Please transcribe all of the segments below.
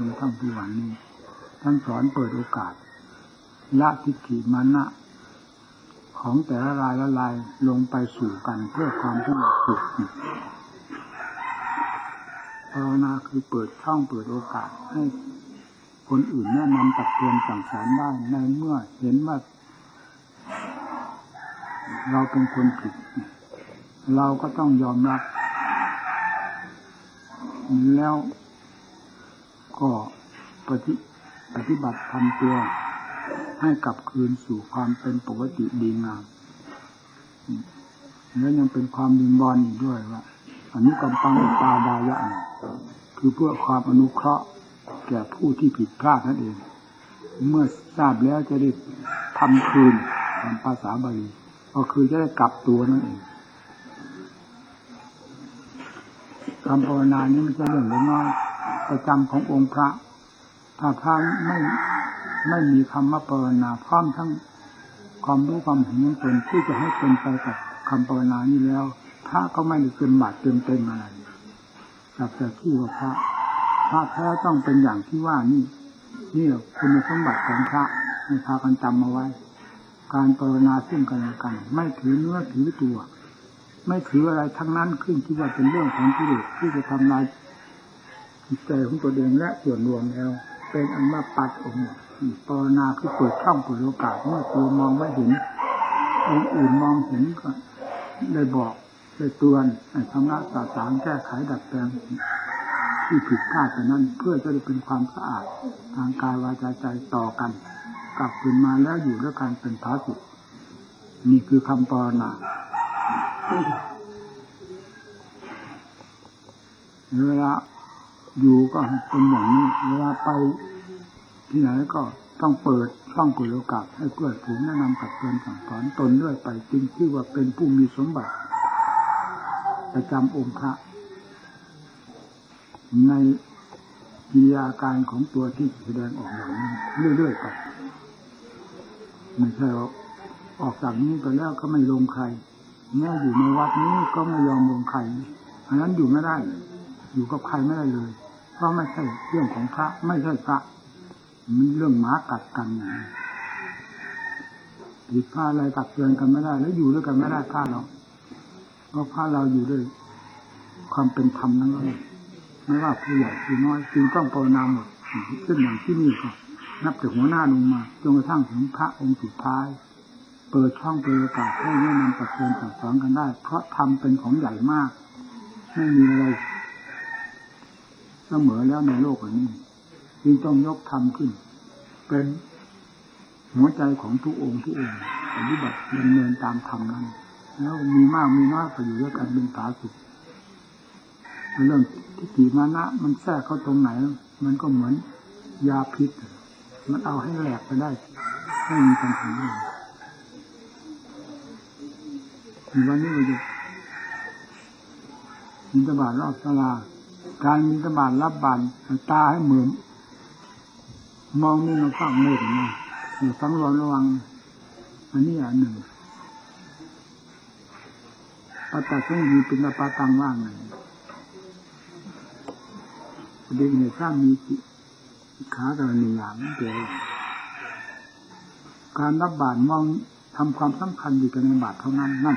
จนทั้งทุกวันนี้ ท่านสอนเปิดโอกาส ละทิฏฐิมานะของแต่ละรายละลายลงไปสู่กันเพื่อความสงบสุขภาวนาคือเปิดช่องเปิดโอกาสให้คนอื่นแนะนำตักเตือนสั่งสอนได้ในเมื่อเห็นว่าเราเป็นคนผิด เราก็ต้องยอมรับ แล้ว ก็ปฏิปฏิบัติทำตัวให้กลับคืนสู่ความเป็นปกติดีงามแล้วยังเป็นความดิงบอลอีกด้วยว่าอันนี้กำปังตาดายะคือเพื่อความอนุเคราะห์แก่ผู้ที่ผิดพลาดนั่นเอง เมื่อทราบแล้วจะได้ทำคืนตามภาษาบาลีก็คือจะได้กลับตัวนั่นเองคำภาวนานี้มันจะเรื่องเล็กน้อย ประจำขององค์พระ ถ้าพระไม่ไม่มีคำว่าภาวนาพร้อมทั้งความรู้ความเห็นของตนที่จะให้เป็นไปกับคำภาวนานี้แล้ว พระก็ไม่ได้เต็มบาทเต็มเต็มอะไรกับแต่ที่ว่าพระ พระแท้ต้องเป็นอย่างที่ว่านี่นี่คุณสมบัติของพระให้พากันจำมาไว้ การภาวนาซึ่งกันและกัน ไม่ถือเนื้อถือตัว ไม่ถืออะไรทั้งนั้นขึ้นที่ว่าเป็นเรื่องของกิเลสที่จะทำลาย ใจของตัวเองและส่วนรวมแล้ว เป็นอันว่าปัดองค์ภาวนาคือเปิดช่องเปิดโอกาสเมื่อตัวมองไม่เห็นอื่นมองเห็นก็ได้บอกได้เตือนให้ทำละสาสางแก้ไขดัดแปลงที่ผิดพลาดแต่นั้นเพื่อจะได้เป็นความสะอาด ทางกายวาจาใจต่อกัน กลับคืนมาแล้วอยู่ด้วยกันเป็นพาสุนี่คือคำปรนาเวลา อยู่ก็เป็นอย่างนี้เวลาไปที่ไหนก็ต้องเปิดช่องเปิดโอกาสให้เพื่อนผูงแนะนำกับเพื่อนสั่งสอนตนด้วยไปจริงที่ว่าเป็นผู้มีสมบัติ ประจำองค์พระ ในกิริยาการของตัวที่แสดงออกอย่างนี้เรื่อยๆไปไม่ใช่ออกจากนี้ไปแล้วก็ไม่ลงใครแม้อยู่ในวัดนี้ก็ไม่ยอมลงใครอันนั้นอยู่ไม่ได้ อยู่กับใครไม่ได้เลย เพราะไม่ใช่เรื่องของพระ ไม่ใช่พระมันเรื่องหมากัดกันนะผิดพลาดอะไรตักเตือนกันไม่ได้ แล้วอยู่ด้วยกันไม่ได้พลาดเราเพราะพลาดเราอยู่ด้วย ความเป็นธรรมนั่นเองไม่ว่าผู้ใหญ่ผู้น้อยจึงต้องภาวนาหมดซึ่งอย่างที่นี่ก็นับจากหัวหน้าลงมาจนกระทั่งถึงพระองค์สุดท้าย เปิดช่องเปิดโอกาสให้แนะนำตักเตือนสั่งสอนกันได้ เพราะทำเป็นของใหญ่มาก ไม่มีอะไร เสมอแล้วในโลกนี้จึงต้องยกธรรมขึ้น เป็นหัวใจของทุกองค์ทุกองค์ปฏิบัติดำเนินตามธรรมนั้น แล้วมีมากมีน้อยก็อยู่ด้วยกันเป็นผาสุขเรื่องทิฏฐิมานะ มันแทรกเข้าตรงไหน มันก็เหมือนยาพิษ มันเอาให้แหลกไปได้ไม่มีปัญหาเลยวันนี้เราจะมินตบาทรอบสลา การมินตบาทรับบานตาให้เหมือน มองนี่มันฟังเมฆนะสังรวมระวัง อันนี้อันหนึ่งปัตตาซึ่งมีเป็นปาตังว่างไงเด็กเนี่ยถ้ามีขากรณีอย่างเดียวการรับบาตรมองทำความสำคัญอยู่ในบาตรเท่านั้นนั่น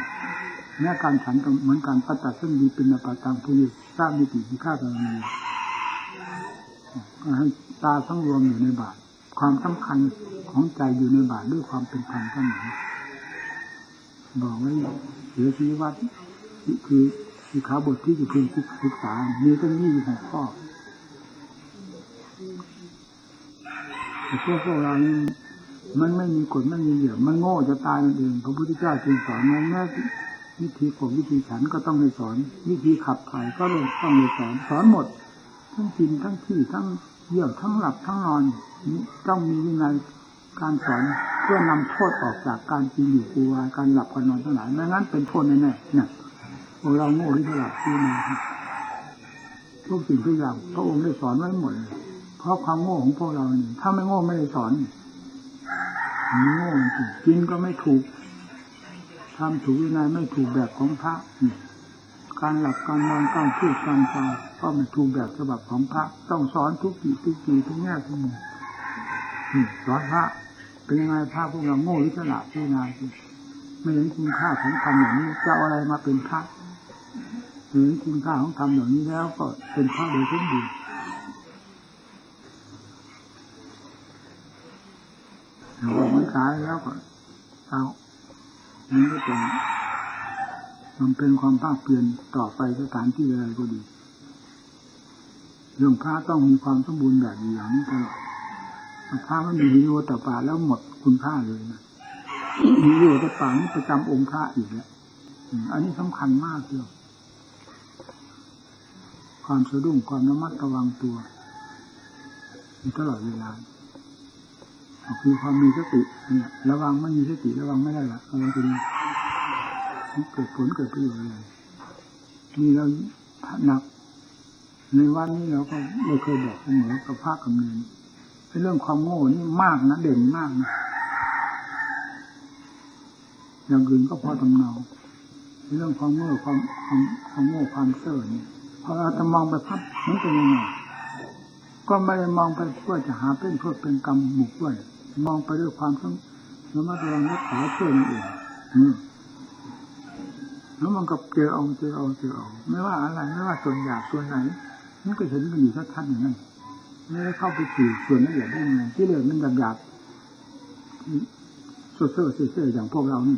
แม้การฉันก็เหมือนการปัตตาซึ่งมีเป็นปาตังผู้นี้ทราบมีติมีค่ากรณีให้ตาทั้งรวมอยู่ในบาตความสำคัญของใจอยู่ในบาตด้วยความเป็นธรรมก็เหมือนบอกไว้เสียชีวัตคือคือขาบทที่จะพึงศึกษา มีตั้งยี่สิบหกข้อแต่พวกพวกเรานี่มันไม่มีกฎไม่มีเหยื่อมันโง่จะตายนั่นเองพระพุทธเจ้าจึงสอนแม้ วิธีผมวิธีฉันก็ต้องในสอน วิธีขับถ่ายก็เลยต้องในสอนสอนหมด ทั้งกินทั้งขี่ทั้งเยี่ยวทั้งหลับทั้งนอนต้องมีวินัยการสอนเพื่อนำโทษออกจากการกินอยู่กูวาการหลับการนอนทั้งหลายไม่งั้นเป็นโทษแน่ๆเนี่ยพวกเราโง่ที่ตลาดที่มาทุกสิ่งทุกอย่างพระองค์ได้สอนไว้หมดเพราะความโง่ของพวกเราเนี่ยถ้าไม่โง่ไม่ได้สอนโง่จริงกินก็ไม่ถูก ทำถูกวินัยไม่ถูกแบบของพระการหลับการนอนการพูดการฟังเพราะมันถูกแบบฉบับของพระ ต้องสอนทุกปีทุกปีทุกแง่ทุกมุมสอนพระเป็นยังไงพระพวกเราโง่หรือฉลาดที่นายไม่เห็นคุณค่าของธรรมอย่างนี้จะเอาอะไรมาเป็นพระเห็นคุณค่าของธรรมอย่างนี้แล้วก็เป็นพระโดยทุกดีเราบอกมันขายแล้วก็เอา นี่ก็เป็นมันเป็นความภาคเปลี่ยนต่อไปสถานที่อะไรก็ดี เรื่องพระต้องมีความสมบูรณ์แบบอย่างนี้ตลอดถ้าไม่มีวิโยต่อป่าแล้วหมดคุณค่าเลยนะวิโยต่อป่านี่ประจำองค์พระอีกแล้วอันนี้สำคัญมากเลยความสะดุ้งความระมัดระวังตัวอยู่ตลอดเวลา คือความมีสติเนี่ยระวังไม่มีสติระวังไม่ได้ละอะไรก็มันเกิดผลเกิดประโยชน์อะไรนี่เราหนัก ในวันนี้เราก็เราเคยบอกเสมอกับภาคกำเนิดเรื่องความโง่นี่มากนะเด่นมากนะอย่างอื่นก็พอตำเนาเรื่องความโง่ความความความโง่ความเซ่อเนี่ยพอเราจะมองไปพับมันเป็นยังไงก็ไม่ได้มองไปเพื่อจะหาเป็นเพื่อเป็นกรรมหมุกด้วย มองไปด้วยความต้องระมัดระวังรักษาเพื่อนั่นเองแล้วมันก็เจอเอาเจอเอาเจอเอาไม่ว่าอะไรไม่ว่าส่วนหยาบส่วนไหนมันก็เห็นกันอยู่ชัดๆอย่างนั้นไม่ได้เข้าไปสู่ส่วนละเอียดได้ยังไงที่เหลือมันหยาบหยาบๆเซ่อเซ่อเซ่ออย่างพวกเรานี่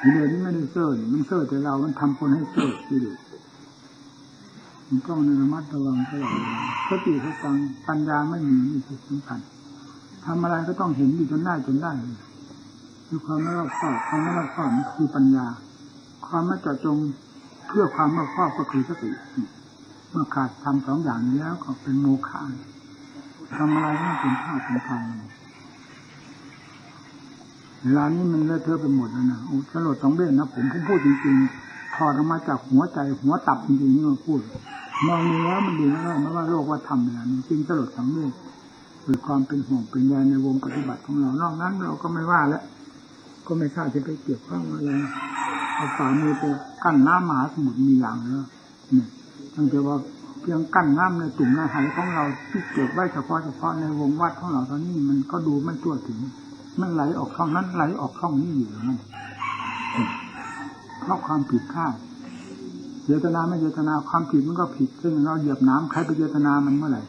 ที่เหลือนี่ไม่ได้เซ่อมันเซ่อแต่เรา มันทำคนให้เซ่อที่เหลือ มันต้องในระมัดระวังตลอดเลาสติสตังปัญญาไม่มีนี่คือสำคัญทำอะไรก็ต้องเห็นอยู่จนได้จนได้คือความไม่รอบคอบความไม่รอบคอบคือปัญญา ความไม่เจาะจงเพื่อความรอบคอบก็คือสติเมื่อขาดทำสองอย่างนี้แล้วก็เป็นโมฆะทำอะไรไม่เป็นท่าเป็นทางเวลานี้มันเลอะเทอะไปหมดแล้วนะโอ้ฉลดสองเบ้นนะผมผมพูดจริงๆถอดออกมาจากหัวใจหัวตับจริงๆนี่มันพูด มองดูแล้วมันดีนะไม่ว่าโลกว่าธรรมเนี่ยจริงฉลดสองเบ้นเกิดความเป็นห่วงเป็นใยในวงปฏิบัติของเรานอกนั้น เราก็ไม่ว่าแล้วก็ไม่ทราบจะไปเกี่ยวข้องอะไรเอาฝ่ามือไปกั้นน้ำมหาสมุทรมีอย่างแล้วเนี่ยตั้งแต่ว่าเพียงกั้นน้ำในตุ่มในหายของเราที่เก็บไว้เฉพาะเฉพาะในวงวัดของเราตอนนี้มันก็ดูไม่ทั่วถึงมันไหลออกช่องนั้นไหลออกช่องนี้อยู่นั่นเพราะความผิดคาด เจตนาไม่เจตนาความผิดมันก็ผิด ซึ่งเราเหยียบน้ำใครไปเจตนามันเมื่อไหร่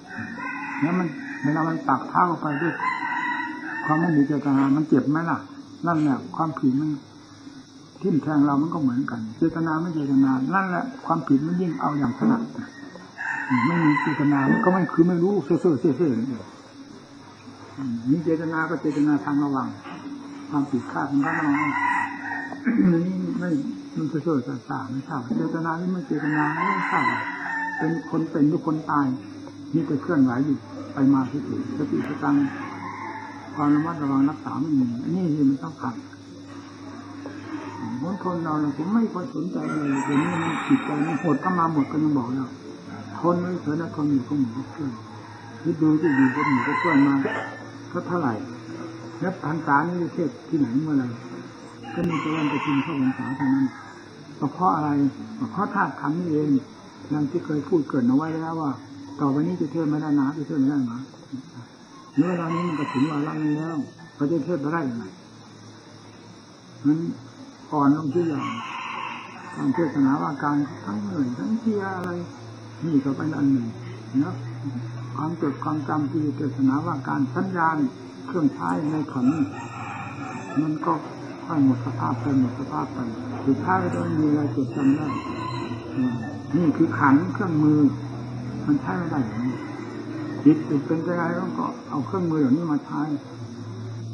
แล้วมันเวลามันตักเท้าไปด้วยความไม่มีเจตนามันเจ็บไหมล่ะ นั่นแหละความผิดมันทิ่มแทงเรามันก็เหมือนกัน เจตนาไม่เจตนา นั่นแหละความผิดมันยิ่งเอาอย่างถนัดไม่มีเจตนามันก็ไม่คือไม่รู้เซ่อเซ่อเซ่อเซ่อมีเจตนาก็เจตนาทางระวัง ความผิดพลาดมันก็ระวังนี่ไม่ มันเซ่อเซ่อสาสาไม่ทราบเจตนานี่ไม่เจตนาไม่ทราบเป็นคนเป็นทุกคนตายนี่แต่เคลื่อนไหวอยู่ไปมาที่อื่นสติสตังความระมัดระวังรักษาไม่มีนี่คือมันต้องผ่านบนคนเราเนี่ยผมไม่ค่อยสนใจเลยเดี๋ยวนี้มันจิตใจมันหดก็มาหมดก็ยังบอกแล้วทนไม่เถอะนะทนอยู่ก็หมูก็เพื่อนคิดดูจะอยู่ก็หมูก็เพื่อนมาก็เท่าไหร่แล้วพรรษานี่เทศที่ไหนเมื่อไรก็มีแต่วันไปกินข้าวพรรษาเท่านั้น เพราะอะไรเพราะธาตุขันนี่เองนั่นที่เคยพูดเกิดเอาไว้แล้วว่า ต่อไปนี้จะเทศไม่ได้นะจะเทศไม่ได้นะเมื่อเวลานี้มันก็ถึงวาระนี้แล้วเขาจะเทศไปได้ยังไงนั้นอ่อนลงทุกอย่างการเทศนาว่าการทั้งเหนื่อยทั้งเทียอะไรนี่ก็เป็นอันหนึ่งนะความจดความจำที่เทศนาว่าการสัญญาณเครื่องใช้ในขันมันก็ ค่อยหมดสภาพไปหมดสภาพไปสุดท้ายก็ต้องมีอะไรจดจำได้นี่คือขันเครื่องมือ มันใช้ไม่ได้อย่างนี้จิตเป็นใจอะไรก็เอาเครื่องมือเหล่านี้มาใช้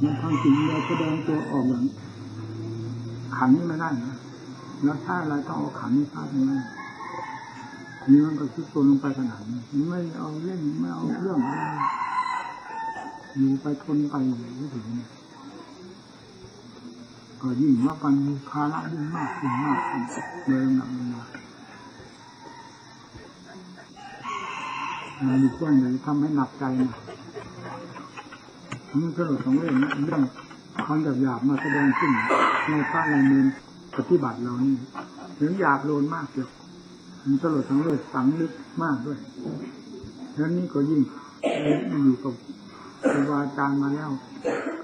มันทำสิ่งใดแสดงตัวออกอย่างขันนี้ไม่ได้นะแล้วถ้าอะไรต้องเอาขันนี้ใช้ทำไมนี่มันก็คิดตัวลงไปขนาดนี้ไม่เอาเล่นไม่เอาเรื่องอยู่ไปทนไปไม่ถึง ก็ยิ่งว่ามันมีภาระยิ่งมากขึ้นมากขึ้นเดินหนักมามันมีเครื่องเลยทำให้หนักใจนะนี่ก็เราต้องเล่นเรื่องความหยาบๆมาแสดงขึ้นในพระในเมืองปฏิบัติเรานี่ถึงหยาบโลนมากเดียวมันตลอดทั้งเลือดฝังลึกมากด้วยแล้วนี้ก็ยิ่งอยู่กับครูบาอาจารย์มาแล้ว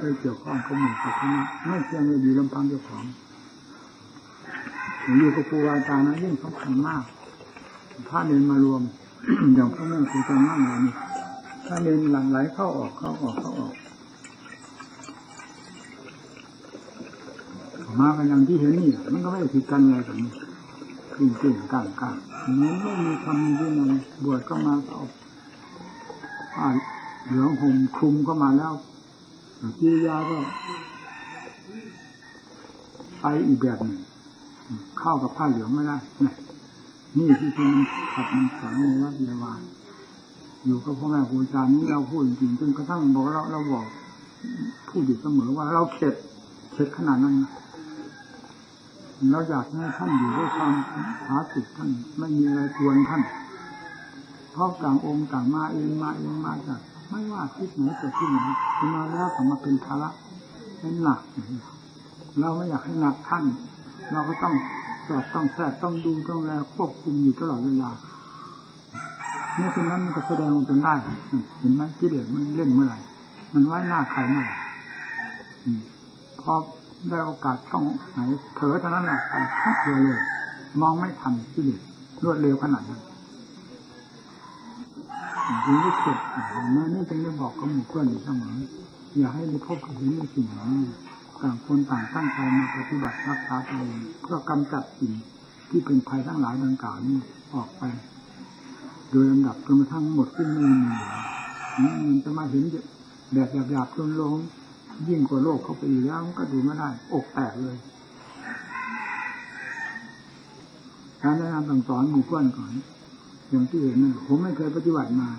เคยเกี่ยวข้องกับหมู่กับคณะไม่เพียงอยู่ลำพังเจ้าของอยู่กับครูบาอาจารย์นั้นยิ่งสำคัญมากถ้าเดินมารวมอย่างพ่อแม่ครูจะนั่งอย่างนี้ถ้าเดินหลังไหลเข้าออกเข้าออกเข้าออกมากันอย่างที่เห็นนี่มันก็ไม่ผิดกันอะไรกับนี้กึ่งกึ่งกลางกลางมันไม่มีคำที่มันบวชก็มาเอาผ้าเหลืองห่มคลุมก็มาแล้ว กิริยาก็ไปอีกแบบหนึ่งเข้ากับผ้าเหลืองไม่ได้นนี่ที่ที่มันขัดมันฝังในวัดเยวานอยู่กับพ่อแม่ครูอาจารย์นี่เราพูดจริงจนกระทั่งบอกเราเราบอกพูดอยู่เสมอว่าเราเข็ดเข็ดขนาดนั้นเราอยากให้ท่านอยู่ด้วยความผาสุกท่านไม่มีอะไรกวนท่านเพราะต่างองค์ต่างมาเองมาเองมาจาก ไม่ว่าทิศไหนจะที่ไหนมาแล้วก็มาเป็นภาระเป็นหนัก เราไม่อยากให้หนักท่าน เราก็ต้องสอดต้องแทรกต้องดูต้องแลควบคุมอยู่ตลอดเวลาเมื่อเช่นนั้นมันก็แสดงออกจนได้เห็นไหมกิเลสมันเล่นเมื่อไหร่ มันไว้หน้าใครเมื่อไหร่พอได้โอกาสต้องไหนเผลอเท่านั้นแหละไปทับเดียวเลย มองไม่ทันที่เด็ดรวดเร็วขนาดนั้น ถึงได้เข็ดแม่นี่จึงได้บอกกับหมู่เพื่อนอยู่เสมออย่าให้ได้พบเห็นในสิ่งเหล่านี้ต่างคนต่างตั้งใจมาปฏิบัติรักษาตัวเองเพื่อกำจัดสิ่งที่เป็นภัยทั้งหลายดังกล่าวนี้ออกไป โดยลำดับจนกระทั่งหมดขึ้นไม่มีนี่มันจะมาเห็นแบบหยาบๆจนลงยิ่งกว่าโลกเข้าไปอีกแล้วก็ดูไม่ได้ อกแตกเลยการแนะนำสั่งสอนหมู่เพื่อนก่อน อย่างที่เห็นนั่นผมไม่เคยปฏิบัติมา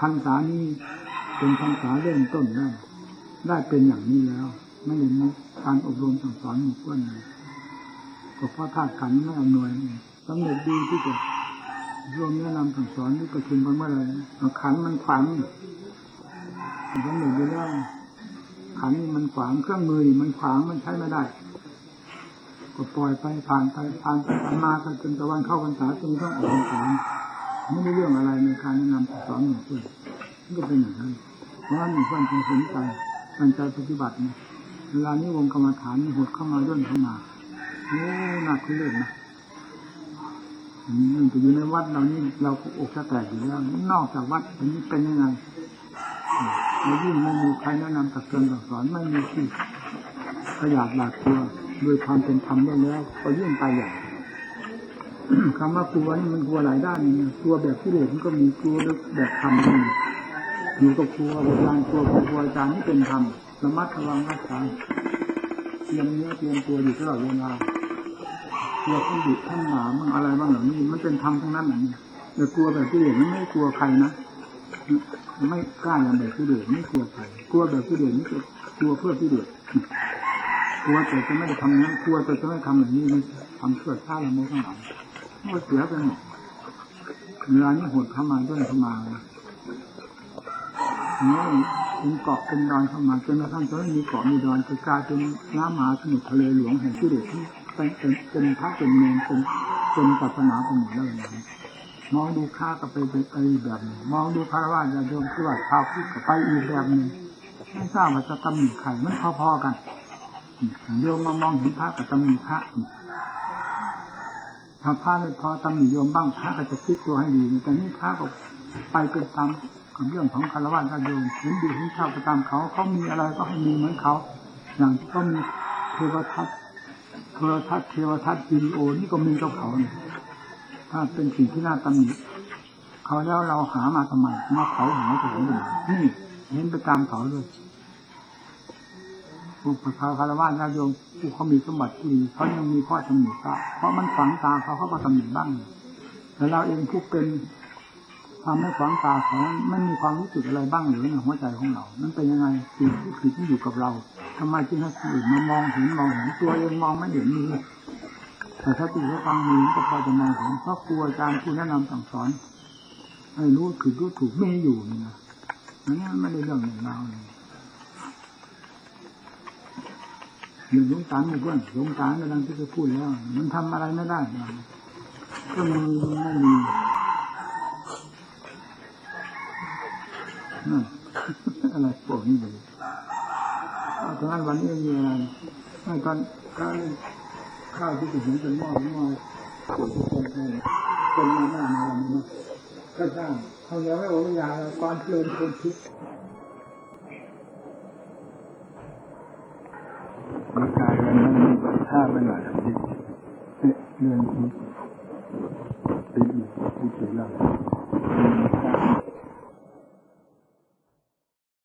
พรรษานี้เป็นพรรษาเริ่มต้นได้ได้เป็นอย่างนี้แล้ว ไม่เห็นการอบรมสั่งสอนหมู่เพื่อนเลยก็เพราะธาตุขันไม่อำนวยสำเร็จดีที่จะรวมแนะนำสั่งสอนที่ประชุมกันเมื่อไรขันมันขวางสำเร็จไปแล้วขันมันขวางเครื่องมือมันขวางมันใช้ไม่ได้ก็ปล่อยไปผ่านไปผ่านไปผ่านมาจนตะวันเข้าพรรษาจนต้องออกพรรษา ไม่ได้เรื่องอะไรในการแนะนำสอนหมู่เพื่อนก็เป็นอย่างนั้น เพราะว่าหมู่เพื่อนจึงสนใจตั้งใจปฏิบัตินะเวลานี้วงกรรมฐานหดเข้ามาย่นเข้ามาโอ้หนักขึ้นเลยนะมันจะอยู่ในวัดเรานี่เราอกจะแตกอยู่แล้วนอกจากวัดอันนี้เป็นยังไงแล้วยิ่งไม่มีใครแนะนำตักเตือนสอนไม่มีที่ขยาดหลาดตัวโดยความเป็นธรรมได้แล้ว ก็ยิ่งไปใหญ่ คำว่ากลัวนี่มันกลัวหลายด้านนี่กลัวแบบที่เหลือมันก็มีกลัวแบบธรรมนี่อยู่กับครัวอาจารย์ครัวครัวอาจารย์นี่เป็นธรรมระมัดระวังรักษาเตรียมเนื้อเตรียมตัวอยู่ตลอดเวลากลัวท่านดุท่านหมาบ้างอะไรบ้างเหล่านี้มันเป็นธรรมทั้งนั้นอย่างนี้แต่กลัวแบบที่เหลือมันไม่กลัวใครนะไม่กล้าอย่างแบบผู้เดือดไม่กลัวใครกลัวแบบผู้เดือดนี่กลัวเพื่อผู้เดือดกลัวแต่จะไม่ได้ทำนั้นกลัวแต่จะไม่ทำอย่างนี้มันทำเพื่อชาติละโมทั้งหลาย มันเสียไปหมดเวลานี้หดเข้ามาด้วยเข้ามาเนี่ยเป็นเกาะเป็นดอนเข้ามาจนกระทั่งจะไม่มีเกาะมีดอนจะกลายเป็นน้ำมหาสมุทรทะเลหลวงแห่งผู้เดือดที่เป็นเป็นพระเป็นเมนเป็นเป็นศาสนาเป็นหมดแล้วนี้มองดูข้าก็ไปไปอีกแบบหนึ่งมองดูพระว่าจะโยมที่ว่าชาวพุทธก็ไปอีกแบบหนึ่งไม่ทราบว่าจะตำหนิใครมันพอๆกันโยมมามองเห็นพระกับตำหนิพระ ถ้าพระไม่พอตำหนิโยมบ้างพระก็จะคิดตัวให้ดีแต่นี่พระก็ไปเป็นตามกับเรื่องของคารวะญาติโยมเห็นดีเห็นชอบไปตามเขาเขามีอะไรก็ให้มีเหมือนเขาอย่างที่เขามีเทวทัศน์โทรทัศน์เทวทัศน์วิดีโอนี่ก็มีกับเขาเนี่ยถ้าเป็นสิ่งที่น่าตำหนิเขาแล้วเราหามาทำไมมาเผาหาจะเห็นไหมนี่เห็นไปตามเขาเลย พวกพระคารวะญาติโยมผู้เขามีสมบัติที่ดีเขายังมีข้อตำหนิพระเพราะมันฝังตาเขาเขาก็ตำหนิบ้างแต่เราเองผู้เป็นทำให้ฝังตาเขาไม่มีความรู้สึกอะไรบ้างหรือในหัวใจของเรามันเป็นยังไงสิ่งที่ผิดที่อยู่กับเราทำไมจึงให้คนอื่นมามองเห็นมองเห็นตัวเองมองไม่เห็นนี่แต่ถ้าติเขาฟังมีก็พอจะมองเห็นเพราะครูอาจารย์ผู้แนะนำสั่งสอนให้รู้ผิดรู้ถูกไม่อยู่นี่นะนั่นไม่ได้เรื่องของเราเลย หนึ่งสงสารหมู่เพื่อนสงสารกำลังที่จะพูดแล้ว มันทำอะไรไม่ได้ก็มีไม่มีนั่นอะไรพวกนี้เลยตอนนั้นวันนี้มีอะไรตอนข้าวข้าวที่จะเห็นเป็นหม้อหม้อปวดที่คนเลยคนมาหน้ามาวันนี้นะก็สร้างเขาเลี้ยงไม่โอ้ยยาก้อนเพลินคนพิษร่างกายมันมัน ท่าไปหน่อยดิเดินทีติดอยู่ติดอยู่แล้ว